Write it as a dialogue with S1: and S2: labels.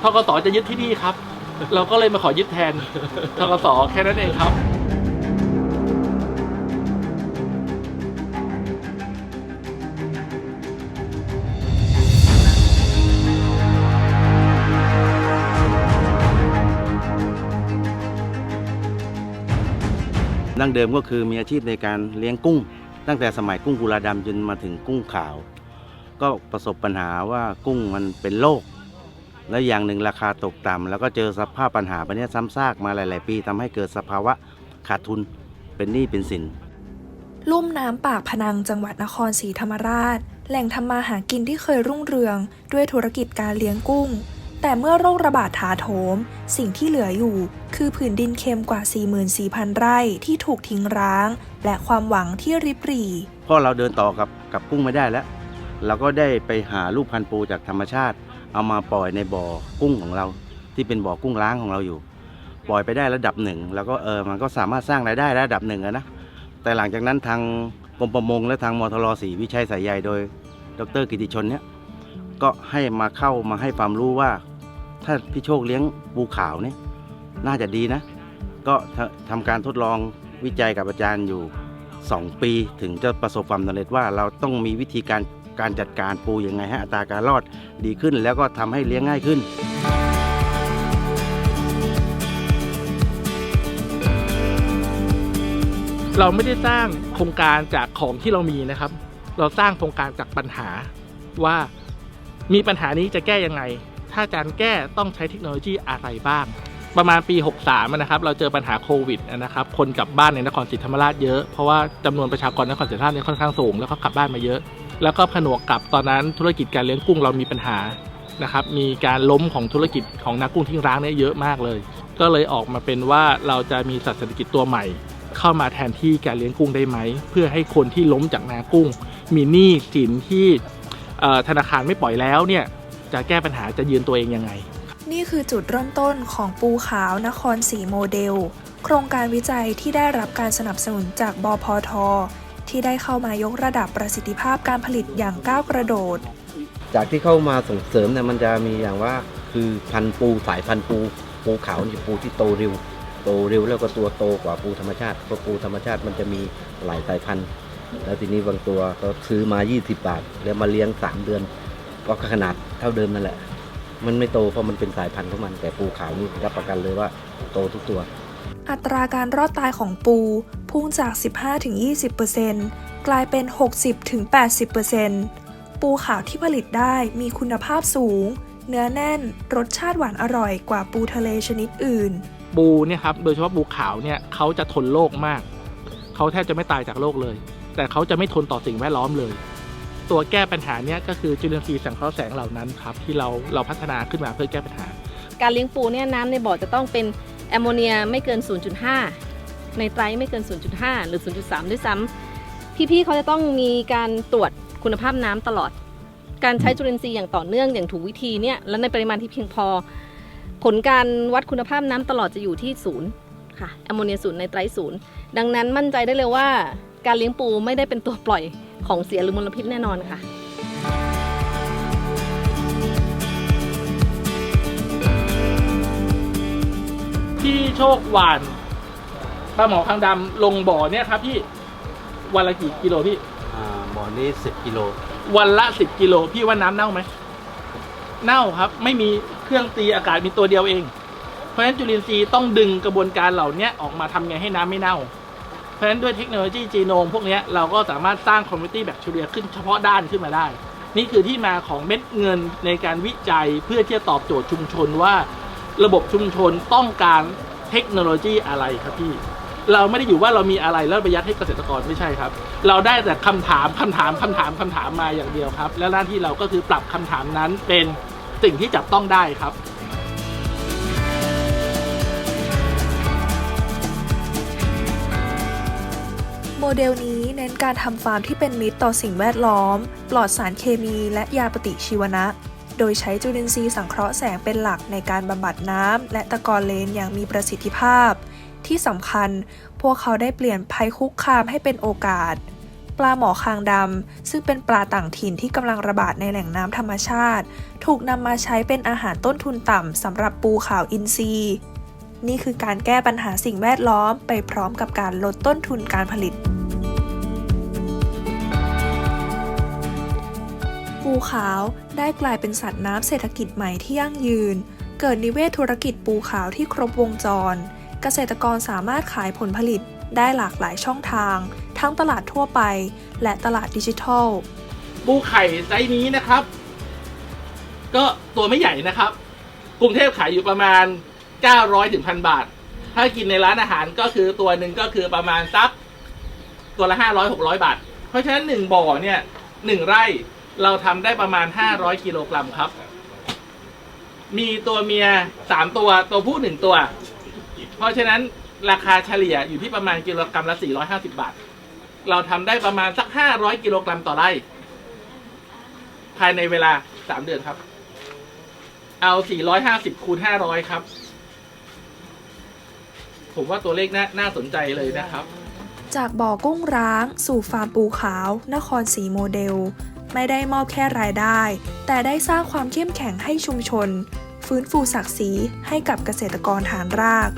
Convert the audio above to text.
S1: ทกสจะยึดที่นี่ครับ เราก็เลยมาขอยึดแทนทกสแค่นั้นเองครับ
S2: ดั้งเดิมก็คือมีอาชีพในการเลี้ยงกุ้ง ตั้งแต่สมัยกุ้งกุลาดำจนมาถึงกุ้งขาว ก็ประสบปัญหาว่ากุ้งมันเป็นโรคและอย่างหนึ่งราคาตกต่ำแล้วก็เจอสภาพปัญหาไปเนี้ยซ้ำซากมาหลาย ๆ ปีทำให้เกิดสภาวะขาดทุนเป็นหนี้เป็นสิน
S3: ลุ่มน้ำปากพนังจังหวัดนครศรีธรรมราช แหล่งทำมาหากินที่เคยรุ่งเรือง ด้วยธุรกิจการเลี้ยงกุ้ง แต่เมื่อโรคระบาดถาโถม สิ่งที่เหลืออยู่ คือผืนดินเค็มกว่า 44,000 ไร่ที่ถูกทิ้งร้าง และความหวังที่ริบหรี่
S2: เพราะเราเดินต่อกับกับกุ้งไม่ได้แล้ว เราก็ได้ไปหาลูกพันธุ์ปูจากธรรมชาติ เอามาปล่อยในบ่อกุ้งของเรา ที่เป็นบ่อกุ้งล้างของเราอยู่ ปล่อยไปได้ระดับหนึ่งแล้วก็เออมันก็สามารถสร้างรายได้ระดับหนึ่งนะแต่หลังจากนั้นทางกรมประมงและทางมทรศรีวิชัยสายใยโดย ดรกิติชนเนี่ยก็ให้มาเข้ามาให้ความรู้ว่า ถ้าพี่โชคเลี้ยงปูขาวเนี่ยน่าจะดีนะ ก็ทำทำการทดลองวิจัยกับอาจารย์อยู่ 2 ปีถึงจะประสบความสำเร็จว่าเราต้องมีวิธีการ การจัดการปูยังไงให้อัตราการรอดดีขึ้น แล้วก็ทำให้เลี้ยงง่ายขึ้น
S1: เราไม่ได้สร้างโครงการจากของที่เรามีนะครับ เราสร้างโครงการจากปัญหาว่ามีปัญหานี้จะแก้ยังไง ถ้าการแก้ต้องใช้เทคโนโลยีอะไรบ้าง ประมาณปี 63นะครับ เราเจอปัญหาโควิดนะครับ คนกลับบ้านในนครศรีธรรมราชเยอะ เพราะว่าจำนวนประชากรนครศรีธรรมราชเนี่ยค่อนข้างสูงแล้วก็กลับบ้านมาเยอะ แล้วก็ผนวกกับตอนนั้นธุรกิจการเลี้ยงกุ้งเรามีปัญหานะครับมีการล้มของธุรกิจของนักกุ้งทิ้งร้างเนี่ยเยอะมากเลย ก็เลยออกมาเป็นว่าเราจะมีสัตว์เศรษฐกิจตัวใหม่ เข้ามาแทนที่การเลี้ยงกุ้งได้ไหม เพื่อให้คนที่ล้มจากนากุ้ง มีหนี้สินที่ธนาคารไม่ปล่อยแล้วเนี่ยจะแก้ปัญหาจะยืนตัวเองยังไง
S3: นี่คือจุดเริ่มต้นของปูขาวนครศรีโมเดล โครงการวิจัยที่ได้รับการสนับสนุนจากบพท ที่ได้เข้ามายกระดับประสิทธิภาพการผลิตอย่างก้าวกระโดด
S2: จากที่เข้ามาส่งเสริมเนี่ยมันจะมีอย่างว่าคือพันธุ์ปูสายพันธุ์ปูปูขาวนี่ปูที่โตเร็ว โตเร็วแล้วก็ตัวโตกว่าปูธรรมชาติเพราะปูธรรมชาติมันจะมีหลายสายพันธุ์ แล้วทีนี้บางตัวก็ซื้อมา 20 บาท แล้วมาเลี้ยง 3 เดือน ก็ขนาดเท่าเดิมนั่นแหละ มันไม่โตเพราะมันเป็นสายพันธุ์ของมันแต่ปูขาวนี่รับประกันเลยว่าโตทุกตัว
S3: อัตราการรอดตายของปู พุ่งจาก 15-20%กลายเป็น 60-80%ปูขาวที่ผลิตได้มีคุณภาพสูง เนื้อแน่น รสชาติหวานอร่อยกว่าปูทะเลชนิดอื่น
S1: ปูเนี่ยครับ โดยเฉพาะปูขาวเนี่ยเขาจะทนโรคมาก เขาแทบจะไม่ตายจากโรคเลย แต่เขาจะไม่ทนต่อสิ่งแวดล้อมเลย ตัวแก้ปัญหาเนี่ยก็คือจุลินทรีย์สังเคราะห์แสงเหล่านั้นครับที่เราเราพัฒนาขึ้นมาเพื่อแก้ปัญหา
S4: การเลี้ยงปูเนี่ยน้ำในบ่อจะต้องเป็นแอมโมเนียไม่เกิน 0.5 ในไตรไม่เกิน 0.5 หรือ 0.3 ด้วยซ้ำพี่ๆเขาจะต้องมีการตรวจคุณภาพน้ำตลอด การใช้จุลินทรีย์อย่างต่อเนื่องอย่างถูกวิธีเนี่ยและในปริมาณที่เพียงพอ ผลการวัดคุณภาพน้ำตลอดจะอยู่ที่ศูนย์ค่ะแอมโมเนียศูนย์ในไตรศูนย์ดังนั้นมั่นใจได้เลยว่าการเลี้ยงปูไม่ได้เป็นตัวปล่อยของเสียหรือมลพิษแน่นอนค่ะ
S1: ที่โชคหวาน ปลาหมอคางดำลงบ่อเนี่ยครับพี่วันละกี่กิโลพี่
S2: อ่าบ่อนี้10กิโล
S1: วันละสิบกิโลพี่ว่าน้ำเน่าไหมเน่าครับ ไม่มีเครื่องตีอากาศมีตัวเดียวเอง เพราะฉะนั้นจุลินทรีย์ต้องดึงกระบวนการเหล่านี้ออกมาทำไงให้น้ำไม่เน่า เพราะฉะนั้นด้วยเทคโนโลยีจีโนมพวกเนี้ยเราก็สามารถสร้างคอมมิ n ตี้แบคทีเรียขึ้นเฉพาะด้านขึ้นมาได้ นี่คือที่มาของเม็ดเงินในการวิจัยเพื่อที่จะตอบโจทย์ชุมชนว่า ระบบชุมชนต้องการเทคโนโลยีอะไรครับพี่ เราไม่ได้อยู่ว่าเรามีอะไรแล้วไปยัดให้เกษตรกรไม่ใช่ครับ เราได้แต่คำถามคำถามคำถามคำถามมาอย่างเดียวครับ แล้วหน้าที่เราก็คือปรับคำถามนั้นเป็นสิ่งที่จับต้องได้ครับ
S3: โมเดลนี้เน้นการทำฟาร์มที่เป็นมิตรต่อสิ่งแวดล้อม ปลอดสารเคมีและยาปฏิชีวนะ โดยใช้จุลินทรีย์สังเคราะห์แสงเป็นหลักในการบำบัดน้ำและตะกอนเลนอย่างมีประสิทธิภาพ ที่สำคัญ พวกเขาได้เปลี่ยนภัยคุกคามให้เป็นโอกาส ปลาหมอคางดำซึ่งเป็นปลาต่างถิ่นที่กำลังระบาดในแหล่งน้ำธรรมชาติ ถูกนำมาใช้เป็นอาหารต้นทุนต่ำสำหรับปูขาวอินทรีย์นี่คือการแก้ปัญหาสิ่งแวดล้อมไปพร้อมกับการลดต้นทุนการผลิต ปูขาวได้กลายเป็นสัตว์น้ำเศรษฐกิจใหม่ที่ยั่งยืน เกิดนิเวศธุรกิจปูขาวที่ครบวงจร เกษตรกรสามารถขายผลผลิตได้หลากหลายช่องทาง ทั้งตลาดทั่วไป และตลาดดิจิทัล
S1: ปูไข่ไซส์นี้นะครับ ก็ตัวไม่ใหญ่นะครับ กรุงเทพขายอยู่ประมาณ 900ถึงพันบาท ถ้ากินในร้านอาหารก็คือตัวหนึ่งก็คือประมาณสักตัวละ500 600 บาท เพราะฉะนั้นหนึ่งบ่อเนี่ยหนึ่งไร่เราทำได้ประมาณ 500 กิโลกรัมครับ มีตัวเมีย 3 ตัว ตัวผู้ 1 ตัว เพราะฉะนั้นราคาเฉลี่ยอยู่ที่ประมาณกิโลกรัมละ 450 บาท เราทำได้ประมาณสัก 500 กิโลกรัมต่อไร่ ภายในเวลา 3 เดือนครับ เอา 450 คูณ 500 ครับ ผมว่าตัวเลขน่าน่าสนใจเลยนะครับ
S3: จากบ่อกุ้งร้าง สู่ฟาร์มปูขาว นครศรีโมเดล ไม่ได้มอบแค่รายได้ แต่ได้สร้างความเข้มแข็งให้ชุมชน ฟื้นฟูศักดิ์ศรีให้กับเกษตรกรฐานราก